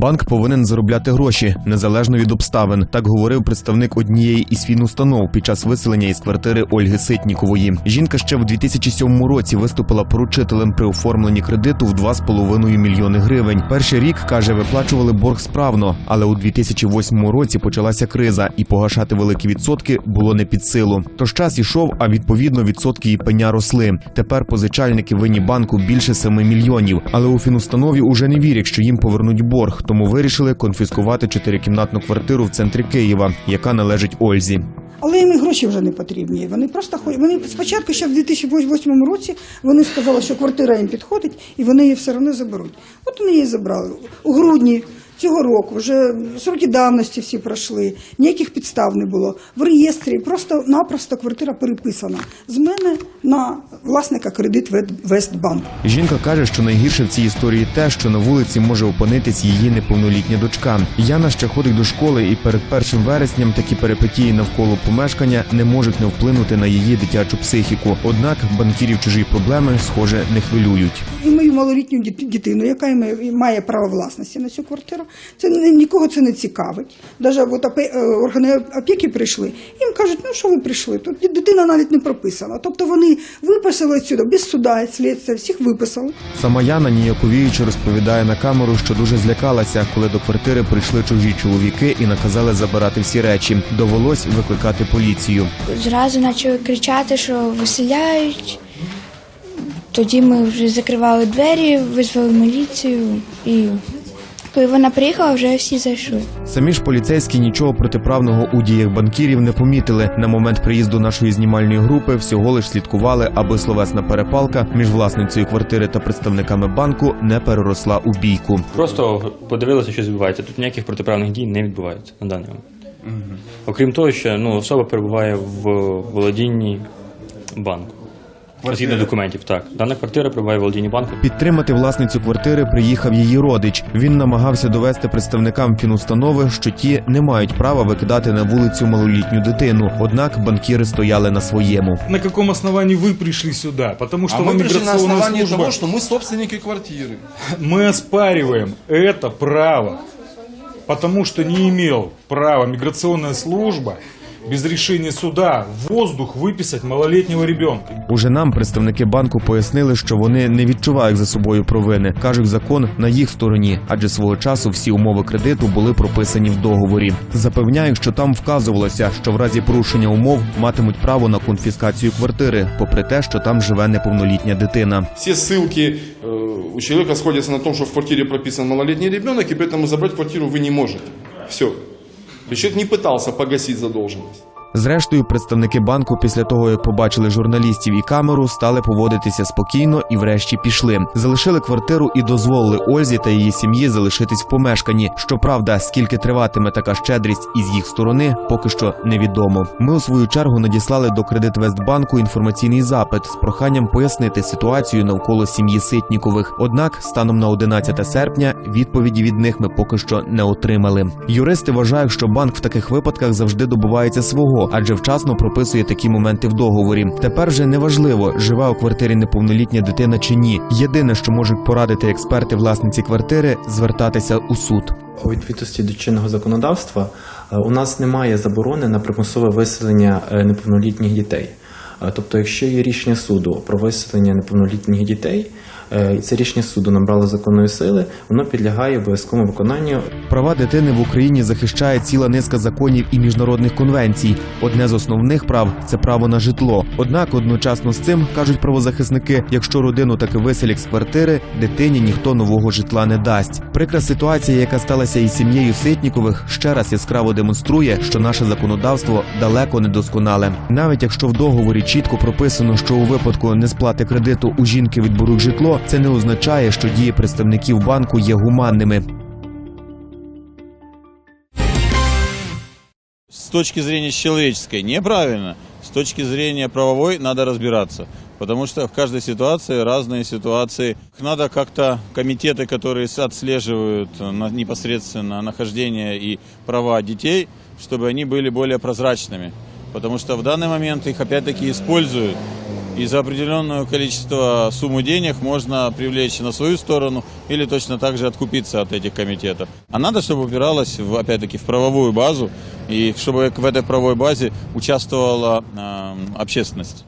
Банк повинен заробляти гроші незалежно від обставин. Так говорив представник однієї із фінустанов під час виселення із квартири Ольги Ситнікової. Жінка ще в 2007 році виступила поручителем при оформленні кредиту в 2,5 мільйони гривень. Перший рік каже, виплачували борг справно, але у 2008 році почалася криза, і погашати великі відсотки було не під силу. Тож час ішов, а відповідно відсотки і пеня росли. Тепер позичальники винні банку більше 7 мільйонів. Але у фінустанові уже не вірять, що їм повернуть борг, тому вирішили конфіскувати чотирикімнатну квартиру в центрі Києва, яка належить Ользі. Але їм гроші вже не потрібні. Вони просто вони спочатку, ще в 2008 році, вони сказали, що квартира їм підходить, і вони її все одно заберуть. От вони її забрали у грудні. Цього року вже сроки давності всі пройшли, ніяких підстав не було. В реєстрі просто-напросто квартира переписана з мене на власника кредит Вестбанк. Жінка каже, що найгірше в цій історії те, що на вулиці може опинитись її неповнолітня дочка. Яна ще ходить до школи, і перед першим вересням такі перипетії навколо помешкання не можуть не вплинути на її дитячу психіку. Однак банкірів чужі проблеми, схоже, не хвилюють. І мою малолітню дит- дитину, яка має право власності на цю квартиру, це ні- нікого це не цікавить. Навіть от е, органи опіки прийшли, їм кажуть, ну що ви прийшли? Тут дитина навіть не прописана. Тобто вони виписали сюди без суда, слідства, всіх виписали. Сама Яна ніяковіючи розповідає на камеру, що дуже злякалася, коли до квартири прийшли чужі чоловіки і наказали забирати всі речі. Довелось викликати поліцію. Зразу почали кричати, що виселяють. Тоді ми вже закривали двері, визвали міліцію і коли вона приїхала, вже всі зайшли. Самі ж поліцейські нічого протиправного у діях банкірів не помітили. На момент приїзду нашої знімальної групи всього лиш слідкували, аби словесна перепалка між власницею квартири та представниками банку не переросла у бійку. Просто подивилися, що відбувається. Тут ніяких протиправних дій не відбувається на даний момент. Окрім того, що ну, особа перебуває в володінні банку. Згідно документів, так. Дана квартира перебуває в володінні банку. Підтримати власницю квартири приїхав її родич. Він намагався довести представникам фінустанови, що ті не мають права викидати на вулицю малолітню дитину. Однак банкіри стояли на своєму. На каком основании вы пришли сюда? Потому что а вам мы пришли на миграционная основании служба... того, что мы собственники квартиры. Мы оспариваем это право, потому что не имел права миграционная служба без решения суда в воздух выписать малолетнего ребенка. Уже нам представники банку пояснили, що вони не відчувають за собою провини. кажуть, закон на їх стороні, адже свого часу всі умови кредиту були прописані в договорі. Запевняють, що там вказувалося, що в разі порушення умов матимуть право на конфіскацію квартири, попри те, що там живе неповнолітня дитина. Все ссылки э, у человека сходятся на том, что в квартире прописан малолетний ребенок, и поэтому забрать квартиру вы не можете. Все. То есть не пытался погасить задолженность. Зрештою, представники банку, після того як побачили журналістів і камеру, стали поводитися спокійно і врешті пішли. Залишили квартиру і дозволили Ользі та її сім'ї залишитись в помешканні. Щоправда, скільки триватиме така щедрість із їх сторони, поки що невідомо. Ми у свою чергу надіслали до Кредитвестбанку інформаційний запит з проханням пояснити ситуацію навколо сім'ї Ситнікових. Однак, станом на 11 серпня, відповіді від них ми поки що не отримали. Юристи вважають, що банк в таких випадках завжди добувається свого, адже вчасно прописує такі моменти в договорі. Тепер вже неважливо, жива у квартирі неповнолітня дитина чи ні. Єдине, що можуть порадити експерти власниці квартири, звертатися у суд. У відповідності до чинного законодавства е, у нас немає заборони на примусове виселення е, неповнолітніх дітей. Е, Тобто, якщо є рішення суду про виселення неповнолітніх дітей, це рішення суду набрало законної сили, воно підлягає обов'язковому виконанню Права дитини в Україні захищає ціла низка законів і міжнародних конвенцій. Одне з основних прав це право на житло. Однак одночасно з цим кажуть правозахисники, якщо родину таки виселять з квартири, дитині ніхто нового житла не дасть. Прикра ситуація, яка сталася із сім'єю Ситнікових, ще раз яскраво демонструє, що наше законодавство далеко не досконале. Навіть якщо в договорі чітко прописано, що у випадку несплати кредиту у жінки відберуть житло, це не означає, що дії представників банку є гуманними. с точки зрения человеческой неправильно, с точки зрения правовой надо разбираться. Потому что в каждой ситуации разные ситуации. Надо как-то комитеты, которые отслеживают э, на- непосредственно нахождение и права детей, чтобы они были более прозрачными. Потому что в данный момент их опять-таки используют и за определенное количество сумму денег можно привлечь на свою сторону или точно так же откупиться от этих комитетов. А надо, чтобы упиралось, в, опять-таки, в правовую базу, и чтобы в этой правовой базе участвовала э, общественность.